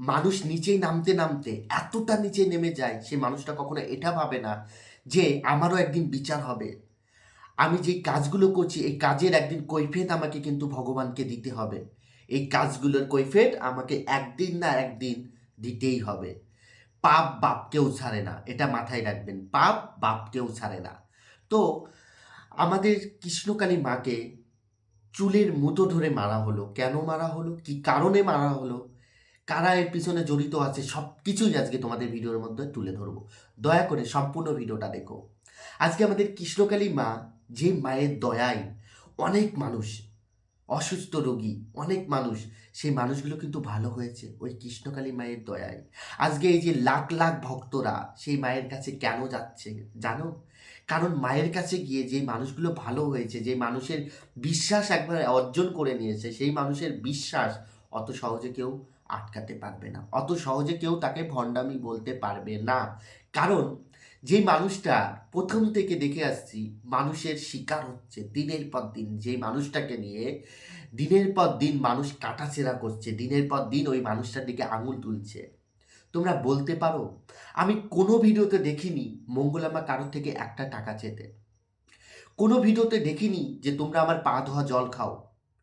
মানুষ নিচেই নামতে নামতে এতটা নিচে নেমে যায়, সে মানুষটা কখনো এটা ভাবে না যে আমারও একদিন বিচার হবে। আমি যে কাজগুলো করছি, এই কাজের একদিন কৈফিয়ত আমাকে কিন্তু ভগবানকে দিতে হবে। এই কাজগুলোর কৈফিয়ত আমাকে একদিন না একদিন দিতেই হবে। পাপ বাপকেও ছাড়ে না, এটা মাথায় রাখবেন। পাপ বাপকেও ছাড়ে না। তো আমাদের কৃষ্ণকালী মাকে চুলের মুতো ধরে মারা হলো। কেন মারা হলো? কি কারণে মারা হলো? কারা এর পিছনে জড়িত আছে সব কিছুই আজকে তোমাদের ভিডিওর মধ্যে তুলে ধরবো। দয়া করে সম্পূর্ণ ভিডিওটা দেখো। আজকে আমাদের কৃষ্ণকালী মা, যে মায়ের দয়ায় অনেক মানুষ অসুস্থ রোগী, অনেক মানুষ, সেই মানুষগুলো কিন্তু ভালো হয়েছে ওই কৃষ্ণকালী মায়ের দয়ায়। আজকে এই যে লাখ লাখ ভক্তরা সেই মায়ের কাছে কেন যাচ্ছে জানো? কারণ মায়ের কাছে গিয়ে যে মানুষগুলো ভালো হয়েছে, যে মানুষের বিশ্বাস একবার অর্জন করে নিয়েছে, সেই মানুষের বিশ্বাস অত সহজে কেউ আটকাতে পারবে না। অত সহজে কেউ তাকে ভণ্ডামি বলতে পারবে না। কারণ যে মানুষটা প্রথম থেকে দেখে আসছি, মানুষের শিকার হচ্ছে দিনের পর দিন। যে মানুষটাকে নিয়ে দিনের পর দিন মানুষ কাটাছেড়া করছে, দিনের পর দিন ওই মানুষটার দিকে আঙুল তুলছে। তোমরা বলতে পারো, আমি কোনো ভিডিওতে দেখিনি মঙ্গলামা কারোর থেকে একটা টাকা চেতে। কোনো ভিডিওতে দেখিনি যে তোমরা আমার পা ধোয়া জল খাও।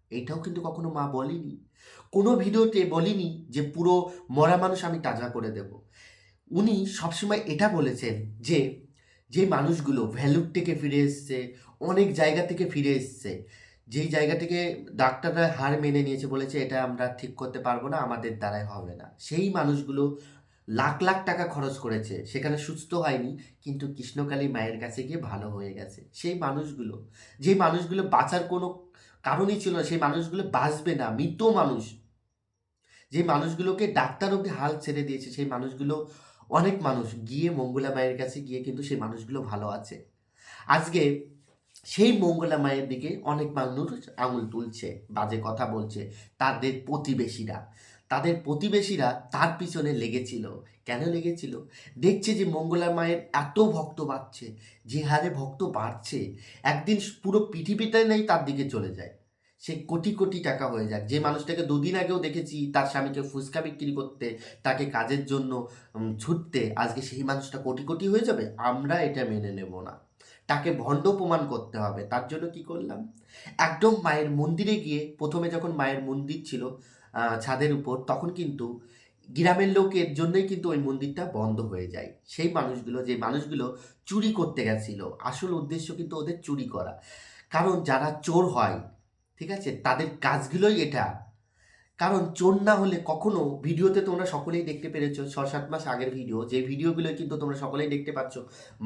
এইটাও কিন্তু কখনো মা বলেনি। কোনো ভিডিওতে বলিনি যে পুরো মরা মানুষ আমি তাজা করে দেব। উনি সবসময় এটা বলেছেন যে যে মানুষগুলো ভ্যালুর থেকে ফিরে এসছে, অনেক জায়গা থেকে ফিরে এসছে, যেই জায়গা থেকে ডাক্তাররা হার মেনে নিয়েছে বলেছে, এটা আমরা ঠিক করতে পারব না, আমাদের দ্বারাই হবে না। সেই মানুষগুলো লাখ লাখ টাকা খরচ করেছে, সেখানে সুস্থ হয়নি, কিন্তু কৃষ্ণকালী মায়ের কাছে গিয়ে ভালো হয়ে গেছে। সেই মানুষগুলো, যে মানুষগুলো বাঁচার কোনো কারণই ছিল না, সেই মানুষগুলো বাঁচবে না, মৃত মানুষ। যে মানুষগুলোকে ডাক্তার অব্দি হাল ছেড়ে দিয়েছে, সেই মানুষগুলো অনেক মানুষ। গিয়ে মঙ্গলা মায়ের কাছে গিয়ে কিন্তু সেই মানুষগুলো ভালো আছে। আজকে সেই মঙ্গলা মায়ের দিকে অনেক মানুষ আঙুল তুলছে, বাজে কথা বলছে, তাদের প্রতিবেশীরা। তাদের প্রতিবেশীরা তার পিছনে লেগেছিল। কেন লেগেছিল? দেখছে যে মঙ্গলার মায়ের এত ভক্ত বাড়ছে, যে হারে ভক্ত বাড়ছে, একদিন পুরো পৃথিবীটাই নেই তার দিকে চলে যায়। সে কোটি কোটি টাকা হয়ে যাক। যে মানুষটাকে দুদিন আগেও দেখেছি তার স্বামীকে ফুচকা বিক্রি করতে, তাকে কাজের জন্য ছুটতে, আজকে সেই মানুষটা কোটি কোটি হয়ে যাবে, আমরা এটা মেনে নেব না। তাকে ভণ্ড প্রমাণ করতে হবে। তার জন্য কি করলাম? একদম মায়ের মন্দিরে গিয়ে প্রথমে যখন মায়ের মন্দির ছিল ছাদের উপর, তখন কিন্তু গ্রামের লোকের জন্যই কিন্তু ওই মন্দিরটা বন্ধ হয়ে যায়। সেই মানুষগুলো, যে মানুষগুলো চুরি করতে গেছিল, আসল উদ্দেশ্য কিন্তু ওদের চুরি করা। কারণ যারা চোর হয়, ঠিক আছে, তাদের কাজগুলোই এটা। কারণ চোর না হলে কখনো ভিডিওতে তোমরা সকলেই দেখতে পেরেছ ছ সাত মাস আগের ভিডিও, যে ভিডিওগুলো কিন্তু তোমরা সকলেই দেখতে পাচ্ছ,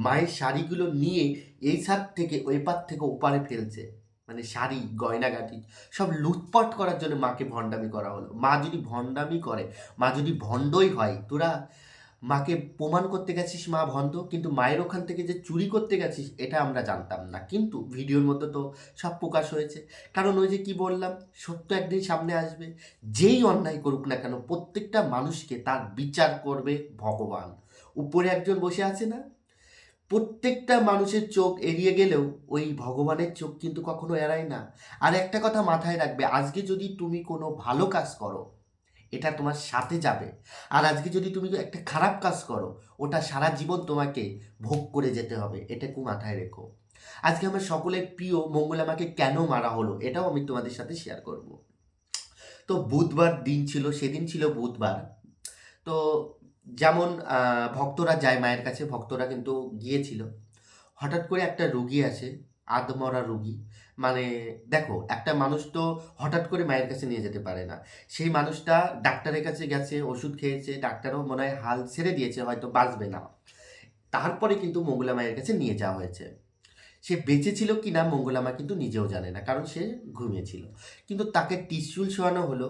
মায়ের শাড়িগুলো নিয়ে এই সাত থেকে, ওই পার থেকে ওপারে ফেলছে। মানে শাড়ি, গয়নাগাটি, সব লুটপাট করার জন্য মাকে ভণ্ডামি করা হলো। মা যদি ভণ্ডামি করে, মা যদি ভণ্ডই হয়, তোরা মাকে প্রমাণ করতে গেছিস মা ভণ্ড, কিন্তু মায়ের ওখান থেকে যে চুরি করতে গেছিস, এটা আমরা জানতাম না। কিন্তু ভিডিওর মধ্যে তো সব প্রকাশ হয়েছে। কারণ ওই যে কি বললাম, সত্য একদিন সামনে আসবে, যেই অন্যায় করুক না কেন, প্রত্যেকটা মানুষকে তার বিচার করবে ভগবান। উপরে একজন বসে আছে না? প্রত্যেকটা মানুষের চোখ এড়িয়ে গেলেও ওই ভগবানের চোখ কিন্তু কখনো এড়ায় না। আর একটা কথা মাথায় রাখবে, আজকে যদি তুমি কোনো ভালো কাজ করো, এটা তোমার সাথে যাবে। আর আজকে যদি তুমি একটা খারাপ কাজ করো, ওটা সারা জীবন তোমাকে ভোগ করে যেতে হবে, এটাকে মাথায় রেখো। আজকে আমার সকলের প্রিয় মঙ্গলামাকে কেন মারা হলো, এটাও আমি তোমাদের সাথে শেয়ার করব। তো বুধবার দিন ছিল, সেদিন ছিল বুধবার। তো যেমন ভক্তরা যায় মায়ের কাছে, ভক্তরা কিন্তু গিয়েছিল। হঠাৎ করে একটা রুগী আসে, আদমরা রুগী। মানে দেখো, একটা মানুষ তো হঠাৎ করে মায়ের কাছে নিয়ে যেতে পারে না। সেই মানুষটা ডাক্তারের কাছে গেছে, ওষুধ খেয়েছে, ডাক্তারও মনে হয় হাল ছেড়ে দিয়েছে, হয়তো বাঁচবে না। তারপরে কিন্তু মঙ্গলা মায়ের কাছে নিয়ে যাওয়া হয়েছে। সে বেঁচে ছিল কি না মঙ্গলা মা কিন্তু নিজেও জানে না, কারণ সে ঘুমিয়েছিল। কিন্তু তাকে টিস্যুল শোয়ানো হলো।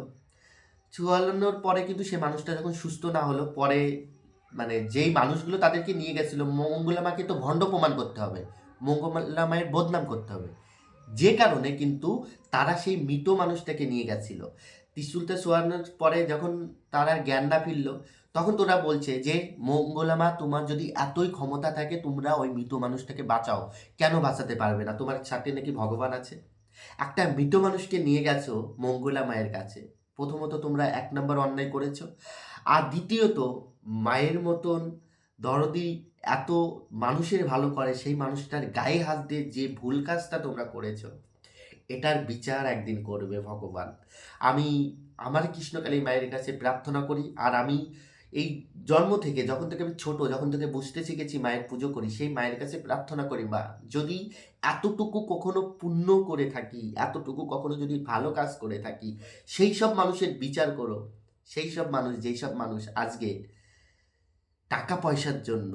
শোয়ানোর পরে কিন্তু সে মানুষটা যখন সুস্থ না হলো, পরে মানে যেই মানুষগুলো তাদেরকে নিয়ে গেছিল, মঙ্গলামাকে তো ভণ্ড প্রমাণ করতে হবে মঙ্গলা মায়ের বদনাম করতে হবে। যে কারণে কিন্তু তারা সেই মৃত মানুষটাকে নিয়ে গেছিল। ত্রিশুলতে শোয়ানোর পরে যখন তারা জ্ঞান না ফিরল, তখন তোরা বলছে যে, মঙ্গলামা, তোমার যদি এতই ক্ষমতা থাকে, তোমরা ওই মৃত মানুষটাকে বাঁচাও। কেন বাঁচাতে পারবে না? তোমার সাথে নাকি ভগবান আছে? একটা মৃত মানুষকে নিয়ে গেছো মঙ্গলা মায়ের কাছে। প্রথমত তোমরা এক নম্বর অন্যায় করেছ। আর দ্বিতীয়ত, মায়ের মতন দরদি এত মানুষের ভালো করে, সেই মানুষটার গায়ে হাত দিয়ে যে ভুল কাজটা তোমরা করেছ, এটার বিচার একদিন করবে ভগবান। আমি, আমার কৃষ্ণকালী মায়ের কাছে প্রার্থনা করি, আর আমি এই জন্ম থেকে, যখন থেকে আমি ছোট, যখন থেকে বুঝতে শিখেছি মায়ের পুজো করি, সেই মায়ের কাছে প্রার্থনা করি, মা, যদি এতটুকু কখনো পুণ্য করে থাকি, এতটুকু কখনো যদি ভালো কাজ করে থাকি, সেই সব মানুষের বিচার করো। সেই সব মানুষ, যেই সব মানুষ আজকে টাকা পয়সার জন্য,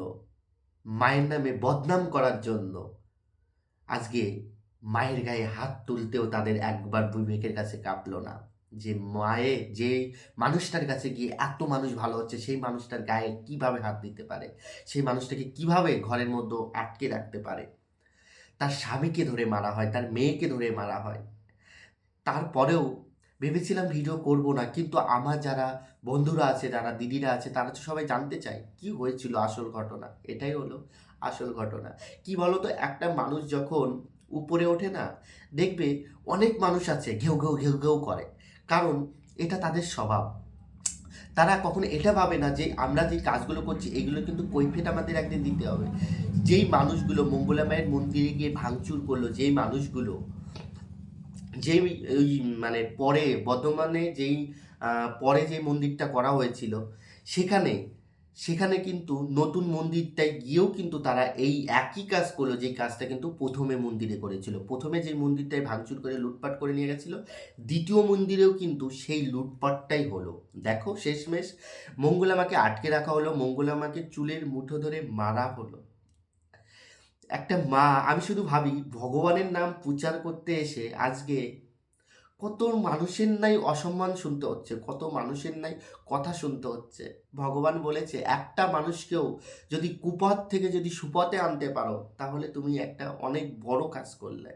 মায়ের নামে বদনাম করার জন্য, আজকে মায়ের গায়ে হাত তুলতেও তাদের একবার বিবেকের কাছে কাঁপল না। যে মায়ে, যে মানুষটার কাছে গিয়ে এত মানুষ ভালো হচ্ছে, সেই মানুষটার গায়ে কীভাবে হাত দিতে পারে? সেই মানুষটাকে কীভাবে ঘরের মধ্যে আটকে রাখতে পারে? তার স্বামীকে ধরে মারা হয়, তার মেয়েকে ধরে মারা হয়। তারপরেও ভেবেছিলাম ভিডিও করব না, কিন্তু আমার যারা বন্ধুরা আছে, যারা দিদিরা আছে, তারা তো সবাই জানতে চায়, কি হয়েছিল আসল ঘটনা? এটাই হলো আসল ঘটনা। কি বলো তো একটা মানুষ যখন উপরে ওঠে না, দেখবে অনেক মানুষ আছে, ঘেউ ঘেউ ঘেউ ঘেউ করে। কারণ এটা তাদের স্বভাব। তারা কখনো এটা ভাবে না যে আমরা যে কাজগুলো করছি, এগুলো কিন্তু কৈফেট আমাদের একদিন দিতে হবে। যেই মানুষগুলো মঙ্গলা মায়ের মন্দিরে গিয়ে ভাঙচুর করল, যেই মানুষগুলো, যেই ওই মানে পরে বর্ধমানে যেই পরে যে মন্দিরটা করা হয়েছিল, সেখানে সেখানে কিন্তু নতুন মন্দিরটায় গিয়েও কিন্তু তারা এই একই কাজ করল যে কাজটা কিন্তু প্রথমে মন্দিরে করেছিল। প্রথমে যে মন্দিরটায় ভাঙচুর করে লুটপাট করে নিয়ে গেছিল, দ্বিতীয় মন্দিরেও কিন্তু সেই লুটপাটটাই হলো। দেখো, শেষমেশ মঙ্গলামাকে আটকে রাখা হলো, মঙ্গলামাকে চুলের মুঠো ধরে মারা হলো। একটা মা, আমি শুধু ভাবি, ভগবানের নাম প্রচার করতে এসে আজকে কত মানুষের নাই অসম্মান শুনতে হচ্ছে, কত মানুষের নাই কথা শুনতে হচ্ছে। ভগবান বলেছে, একটা মানুষকেও যদি কুপথ থেকে যদি সুপথে আনতে পারো, তাহলে তুমি একটা অনেক বড় কাজ করলে।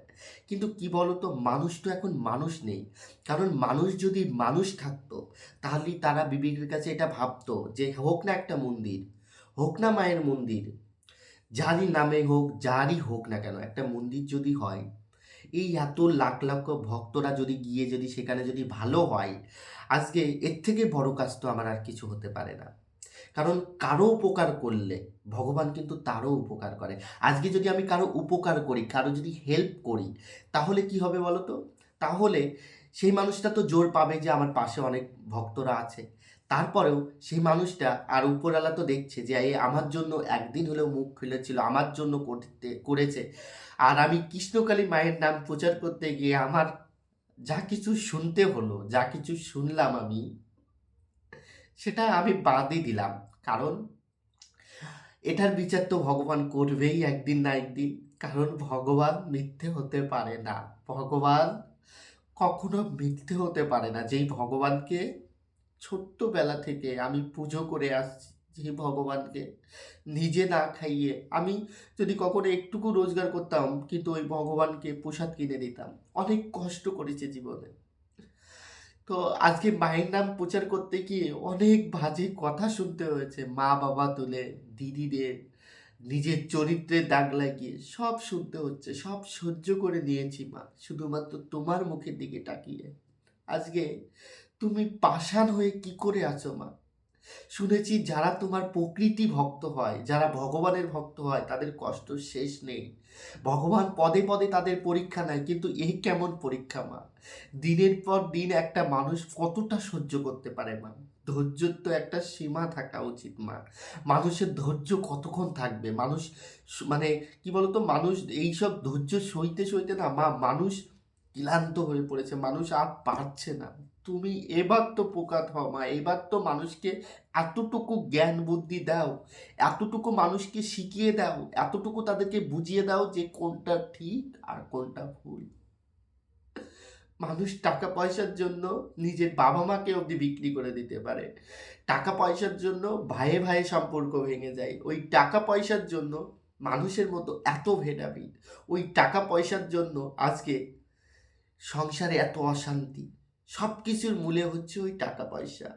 কিন্তু কি বলো তো মানুষ তো এখন মানুষ নেই। কারণ মানুষ যদি মানুষ থাকতো তাহলে তারা বিবেকের কাছে এটা ভাবতো যে হোক না একটা মন্দির, হোক না মায়ের মন্দির, যারই নামে হোক, যারই হোক না কেন, একটা মন্দির যদি হয় এই এত লাখ লাখ ভক্তরা যদি গিয়ে যদি সেখানে যদি ভালো হয়, আজকে এর থেকে বড় কাজ তো আমার আর কিছু হতে পারে না। কারণ কারও উপকার করলে ভগবান কিন্তু তারও উপকার করে। আজকে যদি আমি কারও উপকার করি, কারও যদি হেল্প করি, তাহলে কি হবে বলো তো তাহলে সেই মানুষটা তো জোর পাবে যে আমার পাশে অনেক ভক্তরা আছে। তারপরেও সেই মানুষটা আর উপরওয়ালা তো দেখছে যে আমার জন্য একদিন হলেও মুখ খুলেছিল, আমার জন্য করতে, করেছে। আর আমি কৃষ্ণকালী মায়ের নাম প্রচার করতে গিয়ে আমার যা কিছু শুনতে হলো, যা কিছু শুনলাম আমি, সেটা আমি বাদই দিলাম। কারণ এটার বিচার তো ভগবান করবেই একদিন না একদিন। কারণ ভগবান মিথ্যে হতে পারে না। ভগবান কখনো মিথ্যে হতে পারে না। যেই ভগবানকে ছোট্টবেলা থেকে আমি পুজো করে আসছি যে ভগবানকে, নিজে না খাইয়ে আমি যদি কখনো একটুকু রোজগার করতাম, কিন্তু ওই ভগবানকে প্রসাদ কিনে দিতাম। অনেক কষ্ট করেছে জীবনে। তো আজকে মায়ের নাম প্রচার করতে গিয়ে অনেক বাজে কথা শুনতে হয়েছে। মা বাবা তুলে, দিদিদের, নিজের চরিত্রের দাগ লাগিয়ে সব শুনতে হচ্ছে, সব সহ্য করে নিয়েছি মা, শুধুমাত্র তোমার মুখের দিকে তাকিয়ে। আজকে তুমি পাষাণ হয়ে কি করে আছো মা? শুনেছি যারা তোমার প্রকৃতি ভক্ত হয়, যারা ভগবানের ভক্ত হয়, তাদের কষ্ট শেষ নেই। ভগবান পদে পদে তাদের পরীক্ষা নেয়, কিন্তু এই কেমন পরীক্ষা, মা? দিনের পর দিন একটা মানুষ কতটা সহ্য করতে পারে, মা? ধৈর্যের তো একটা সীমা থাকা উচিত, মা। মানুষের ধৈর্য কতক্ষণ থাকবে? মানুষ মানে কি বলতো? মানুষ এইসব ধৈর্য সইতে সইতে না, মা, মানুষ ক্লান্ত হয়ে পড়েছে। মানুষ আর পারছে না। তুমি এবার তো পোকা হও মা, এবার তো মানুষকে এতটুকু জ্ঞান বুদ্ধি দাও, এতটুকু মানুষকে শিখিয়ে দাও, এতটুকু তাদেরকে বুঝিয়ে দাও যে কোনটা ঠিক আর কোনটা ভুল। মানুষ টাকা পয়সার জন্য নিজের বাবা মাকে অবধি বিক্রি করে দিতে পারে। টাকা পয়সার জন্য ভাইয়ে ভাইয়ে সম্পর্ক ভেঙে যায়। ওই টাকা পয়সার জন্য মানুষের মতো এত ভেদাভেদ। ওই টাকা পয়সার জন্য আজকে সংসারে এত অশান্তি। সব কিছুর মূলে হচ্ছে ওই টাকা পয়সা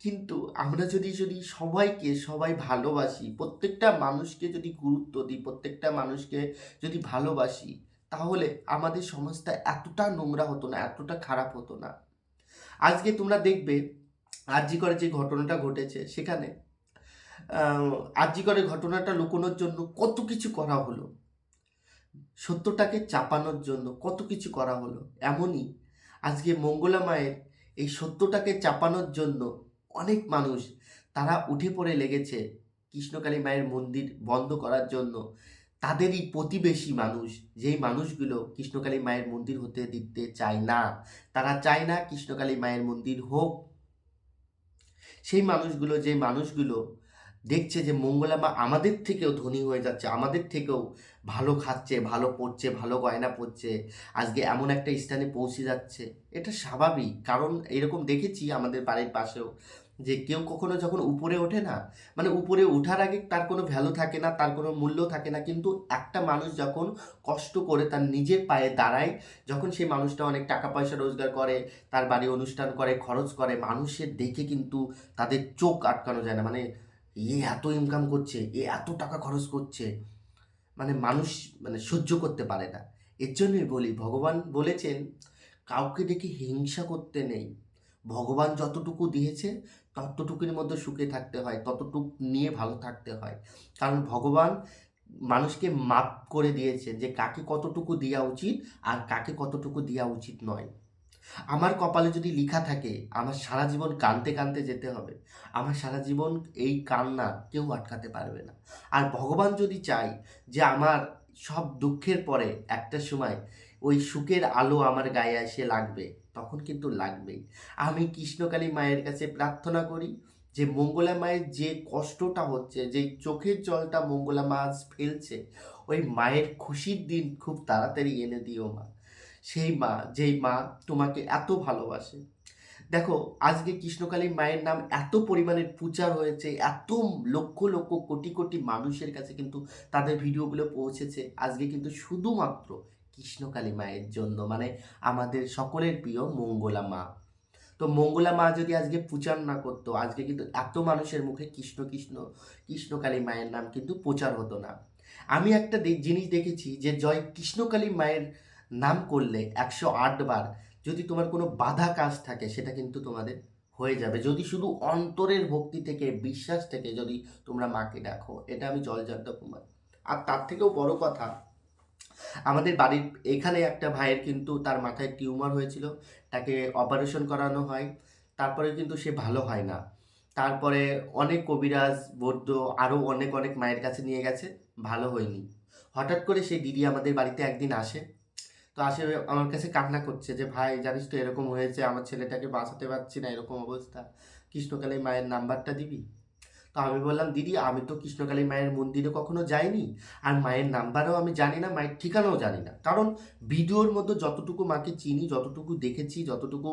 কিন্তু আমরা যদি যদি সবাইকে, সবাই ভালোবাসি, প্রত্যেকটা মানুষকে যদি গুরুত্ব দিই, প্রত্যেকটা মানুষকে যদি ভালোবাসি, তাহলে আমাদের সমাজটা এতটা নোংরা হতো না, এতটা খারাপ হতো না। আজকে তোমরা দেখবে, আরজি করে যে ঘটনাটা ঘটেছে, সেখানে আরজি করে ঘটনাটা লুকোনোর জন্য কত কিছু করা হলো। সত্যটাকে চাপানোর জন্য কত কিছু করা হলো। এমনই আজকে মঙ্গলা মায়ের এই সত্যটাকে চাপানোর জন্য অনেক মানুষ তারা উঠে পড়ে লেগেছে কৃষ্ণকালী মায়ের মন্দির বন্ধ করার জন্য। তাদেরই প্রতিবেশী মানুষ, যেই মানুষগুলো কৃষ্ণকালী মায়ের মন্দির হতে দিতে চায় না, তারা চায় না কৃষ্ণকালী মায়ের মন্দির হোক। সেই মানুষগুলো যে মানুষগুলো দেখছে যে মঙ্গলা মা আমাদের থেকেও ধনী হয়ে যাচ্ছে, আমাদের থেকেও ভালো খাচ্ছে, ভালো পড়ছে, ভালো গয়না পড়ছে, আজকে এমন একটা স্থানে পৌঁছে যাচ্ছে, এটা স্বাভাবিক। কারণ এরকম দেখেছি আমাদের বাড়ির পাশেও যে কেউ কখনো যখন উপরে ওঠে না মানে উপরে ওঠার আগে তার কোনো ভ্যালু থাকে না, তার কোনো মূল্য থাকে না, কিন্তু একটা মানুষ যখন কষ্ট করে তার নিজের পায়ে দাঁড়ায়, যখন সেই মানুষটা অনেক টাকা পয়সা রোজগার করে, তার বাড়ি অনুষ্ঠান করে, খরচ করে, মানুষের দেখে কিন্তু তাদের চোখ আটকানো যায় না। মানে এ এত ইনকাম করছে, এ এত টাকা খরচ করছে মানে মানুষ মানে সহ্য করতে পারে না। এর জন্যই বলি, ভগবান বলেছেন, কাউকে দেখে হিংসা করতে নেই। ভগবান যতটুকু দিয়েছে, ততটুকুর মধ্যে সুখে থাকতে হয়, ততটুক নিয়ে ভালো থাকতে হয়। কারণ ভগবান মানুষকে মাপ করে দিয়েছে যে, কাকে কতটুকু দেওয়া উচিত আর কাকে কতটুকু দেওয়া উচিত নয়। আমার কপালে যদি লেখা থাকে, আমার সারা জীবন কানতে কানতে যেতে হবে। আমার সারা জীবন এই কান্না কেউ আটকাতে পারবে না। আর ভগবান যদি চায় যে আমার সব দুঃখের পরে একটা সময় ওই সুখের আলো আমার গায়ে এসে লাগবে, তখন কিন্তু লাগবেই। আমি কৃষ্ণকালী মায়ের কাছে প্রার্থনা করি যে মঙ্গলা মায়ের যে কষ্টটা হচ্ছে যে চোখের জলটা মঙ্গলা মা ফেলছে, ওই মায়ের খুশির দিন খুব তাড়াতাড়ি এনে দিও মা। সেই মা, যেই মা তোমাকে এত ভালোবাসে। দেখো, আজকে কৃষ্ণকালী মায়ের নাম এত পরিমাণে প্রচার হয়েছে, এত লক্ষ লক্ষ কোটি কোটি মানুষের কাছে কিন্তু তাদের ভিডিওগুলো পৌঁছেছে। আজকে কিন্তু শুধুমাত্র কৃষ্ণকালী মায়ের জন্য মানে আমাদের সকলের প্রিয় মঙ্গলা মা। তো মঙ্গলা মা যদি আজকে প্রচার না করতো, আজকে কিন্তু এত মানুষের মুখে কৃষ্ণ কৃষ্ণ, কৃষ্ণকালী মায়ের নাম কিন্তু প্রচার হতো না। আমি একটা জিনিস দেখেছি যে জয় কৃষ্ণকালী মায়ের নাম করলে একশো বার যদি তোমার কোনো বাধা কাজ থাকে, সেটা কিন্তু তোমাদের হয়ে যাবে। যদি শুধু অন্তরের ভক্তি থেকে, বিশ্বাস থেকে যদি তোমরা মাকে ডাকো এটা আমি জলজান্ত কুমার আর তার থেকেও বড় কথা, আমাদের বাড়ির এখানে একটা ভাইয়ের কিন্তু তার মাথায় টিউমার হয়েছিল, তাকে অপারেশন করানো হয়, তারপরে কিন্তু সে ভালো হয় না। তারপরে অনেক কবিরাজ, বৌদ্ধ, আরও অনেক অনেক মায়ের কাছে নিয়ে গেছে, ভালো হয়নি। হঠাৎ করে সেই দিদি আমাদের বাড়িতে একদিন আসে তো আসে আমার কাছে কান্না করছে যে, ভাই, জানিস তো এরকম হয়েছে, আমার ছেলেটাকে বাঁচাতে পারছি না, এরকম অবস্থা। কৃষ্ণকালী মায়ের নাম্বারটা দিবি? তো আমি বললাম, দিদি, আমি তো কৃষ্ণকালী মায়ের মন্দিরে কখনো যাইনি। আর মায়ের নাম্বারও আমি জানি না, মায়ের ঠিকানাও জানি না। কারণ ভিডিওর মধ্যে যতটুকু মাকে চিনি, যতটুকু দেখেছি, যতটুকু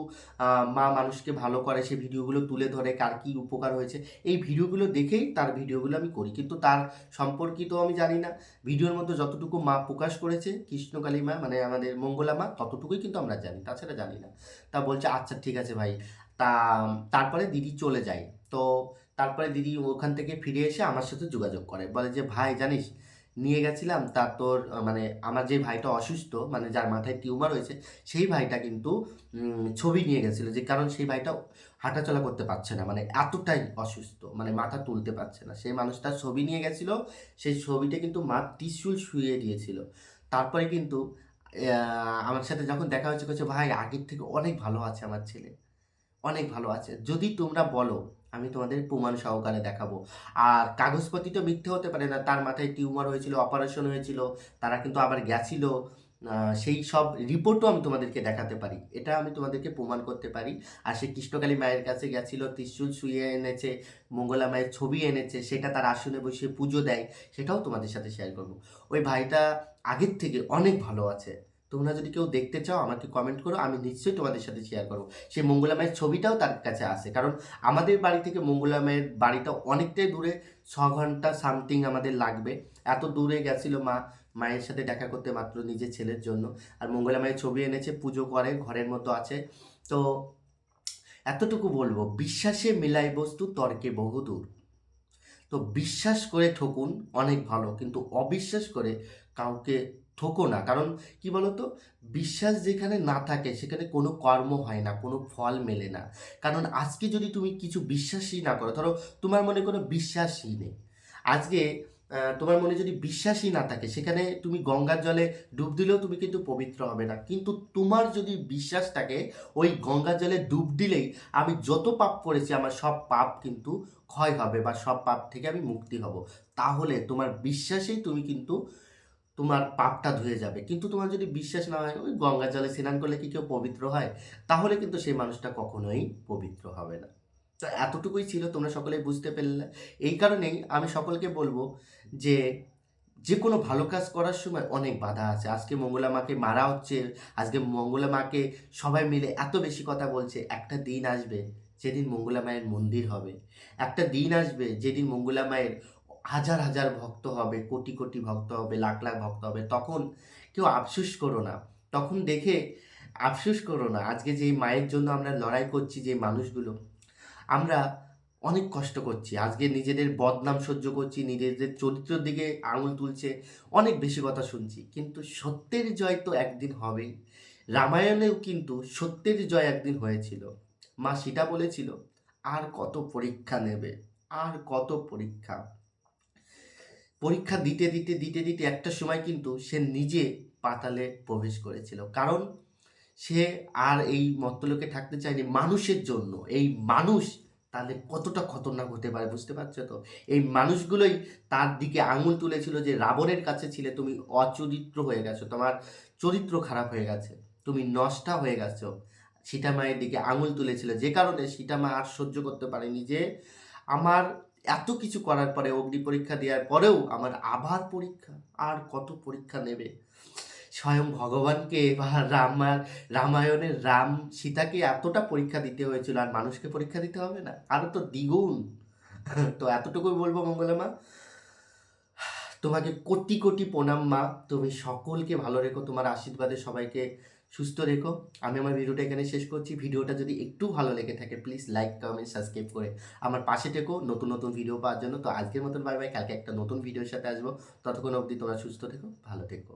মা মানুষকে ভালো করে সে ভিডিওগুলো তুলে ধরে, কার কী উপকার হয়েছে, এই ভিডিওগুলো দেখেই তার ভিডিওগুলো আমি করি। কিন্তু তার সম্পর্কিত আমি জানি না। ভিডিওর মধ্যে যতটুকু মা প্রকাশ করেছে, কৃষ্ণকালী মা মানে আমাদের মঙ্গলা মা, ততটুকুই কিন্তু আমরা জানি, তাছাড়া জানি না। তা বলছে আচ্ছা ঠিক আছে ভাই। তা, তারপরে দিদি চলে যায়। তো তারপরে দিদি ওখান থেকে ফিরে এসে আমার সাথে যোগাযোগ করে। বলে যে, ভাই, জানিস, নিয়ে গেছিলাম, তা তোর মানে আমার যে ভাইটা অসুস্থ মানে যার মাথায় টিউমার হয়েছে, সেই ভাইটা কিন্তু ছবি নিয়ে গেছিল যে, কারণ সেই ভাইটা হাঁটাচলা করতে পারছে না মানে এতটাই অসুস্থ মানে মাথা তুলতে পারছে না। সেই মানুষটার ছবি নিয়ে গেছিল, সেই ছবিটা কিন্তু মা ত্রিশূল শুয়ে দিয়েছিল। তারপরে কিন্তু আমার সাথে যখন দেখা হয়েছে বলছে ভাই, আগের থেকে অনেক ভালো আছে আমার ছেলে, অনেক ভালো আছে। যদি তোমরা বলো আমি তোমাদের প্রমাণ সহকারে দেখাবো। আর কাগজপত্র তো মিথ্যে হতে পারে না, তার মাথায় টিউমার হয়েছিল, অপারেশন হয়েছিল, তারা কিন্তু আবার গেছিল সেই সব রিপোর্টও আমি তোমাদেরকে দেখাতে পারি। এটা আমি তোমাদেরকে প্রমাণ করতে পারি। আর সে কৃষ্ণকালী মায়ের কাছে গেছিল, ত্রিশূল শুয়ে এনেছে, মঙ্গলা মায়ের ছবি এনেছে, সেটা তার আসনে বসে পুজো দেয়, সেটাও তোমাদের সাথে শেয়ার করব। ওই ভাইটা আগের থেকে অনেক ভালো আছে। তোমরা যদি কেউ দেখতে চাও, আমাকে কমেন্ট করো, আমি নিশ্চয়ই তোমাদের সাথে শেয়ার করব। সেই মঙ্গলা মায়ের ছবিটাও তার কাছে আসে কারণ আমাদের বাড়ি থেকে মঙ্গলা মায়ের বাড়িটা অনেকটাই দূরে, ছ ঘণ্টা সামথিং আমাদের লাগবে। এত দূরে গেছিল মা, মায়ের সাথে দেখা করতে মাত্র নিজের ছেলের জন্য। আর মঙ্গলা মায়ের ছবি এনেছে, পুজো করে, ঘরের মতো আছে। তো এতটুকু বলব, বিশ্বাসে মিলাই বস্তু তর্কে বহুদূর তো বিশ্বাস করে ঠকুন অনেক ভালো, কিন্তু অবিশ্বাস করে কাউকে ঠকো না। কারণ কি বলতো? বিশ্বাস যেখানে না থাকে, সেখানে কোনো কর্ম হয় না, কোনো ফল মেলে না। কারণ আজকে যদি তুমি কিছু বিশ্বাসই না করো, ধরো তোমার মনে কোনো বিশ্বাসই নেই। আজকে তোমার মনে যদি বিশ্বাসই না থাকে, সেখানে তুমি গঙ্গার জলে ডুব দিলেও তুমি কিন্তু পবিত্র হবে না। কিন্তু তোমার যদি বিশ্বাস থাকে, ওই গঙ্গার জলে ডুব দিলেই আমি যত পাপ করেছি, আমার সব পাপ কিন্তু ক্ষয় হবে বা সব পাপ থেকে আমি মুক্তি হব। তাহলে তোমার বিশ্বাসেই তুমি কিন্তু তোমার পাপটা ধুয়ে যাবে। কিন্তু তোমার যদি বিশ্বাস না হয়, ওই গঙ্গা জলে স্নান করলে কি কেউ পবিত্র হয়? তাহলে কিন্তু সেই মানুষটা কখনোই পবিত্র হবে না। তো এতটুকুই ছিল, তোমরা সকলেই বুঝতে পারলে। এই কারণেই আমি সকলকে বলব যে যে কোনো ভালো কাজ করার সময় অনেক বাধা আছে। আজকে মঙ্গলা মাকে মারা হচ্ছে, আজকে মঙ্গলা মাকে সবাই মিলে এত বেশি কথা বলছে, একটা দিন আসবে যেদিন মঙ্গলা মায়ের মন্দির হবে। একটা দিন আসবে যেদিন মঙ্গলা মায়ের হাজার হাজার ভক্ত হবে, কোটি কোটি ভক্ত হবে, লাখ লাখ ভক্ত হবে, তখন কেউ আফসোস করো না। তখন দেখে আফসোস করো না, আজকে যে মায়ের জন্য আমরা লড়াই করছি যে মানুষগুলো, আমরা অনেক কষ্ট করছি। আজকে নিজেদের বদনাম সহ্য করছি, নিজেদের চরিত্রের দিকে আঙুল তুলছে, অনেক বেশি কথা শুনছি। কিন্তু সত্যের জয় তো একদিন হবেই। রামায়ণেও কিন্তু সত্যের জয় একদিন হয়েছিল। মা সীতা বলেছিল, আর কত পরীক্ষা নেবে, আর কত পরীক্ষা? পরীক্ষা দিতে দিতে দিতে দিতে একটা সময় কিন্তু সে নিজে পাতালে প্রবেশ করেছিল। কারণ সে আর এই মত্তলোকে থাকতে চায়নি মানুষের জন্য। এই মানুষ তাহলে কতটা খতরনাক হতে পারে বুঝতে পারছ তো? এই মানুষগুলোই তার দিকে আঙুল তুলেছিল যে রাবণের কাছে ছিলে তুমি অচরিত্র হয়ে গেছো, তোমার চরিত্র খারাপ হয়ে গেছে, তুমি নষ্টা হয়ে গেছো। সীতা মায়ের দিকে আঙুল তুলেছিল যে কারণে সীতা মা আর সহ্য করতে পারেনি যে আমার এত কিছু করার পরে অগ্নি পরীক্ষা দেওয়ার পরেও আমার আবার পরীক্ষা, আর কত পরীক্ষা নেবে? স্বয়ং ভগবানকে বা রামার রামায়ণের রাম সীতাকে এতটা পরীক্ষা দিতে হয়েছিল, আর মানুষকে পরীক্ষা দিতে হবে না। আরও তো দ্বিগুণ। তো এতটুকুই বলব মঙ্গলামা। তোমাকে কোটি কোটি প্রণাম মা। তুমি সকলকে ভালো রেখো, তোমার আশীর্বাদে সবাইকে সুস্থ রেখো। আমি আমার ভিডিওটা এখানে শেষ করছি। ভিডিওটা যদি একটু ভালো লেগে থাকে প্লিজ লাইক কমেন্ট সাবস্ক্রাইব করে আমার পাশে থেকো। নতুন নতুন ভিডিও পাওয়ার জন্য। তো আজকের মতন বাই বাই কালকে একটা নতুন ভিডিওর সাথে আসব। ততক্ষণ অবধি তোমরা সুস্থ থেকো, ভালো থেকো।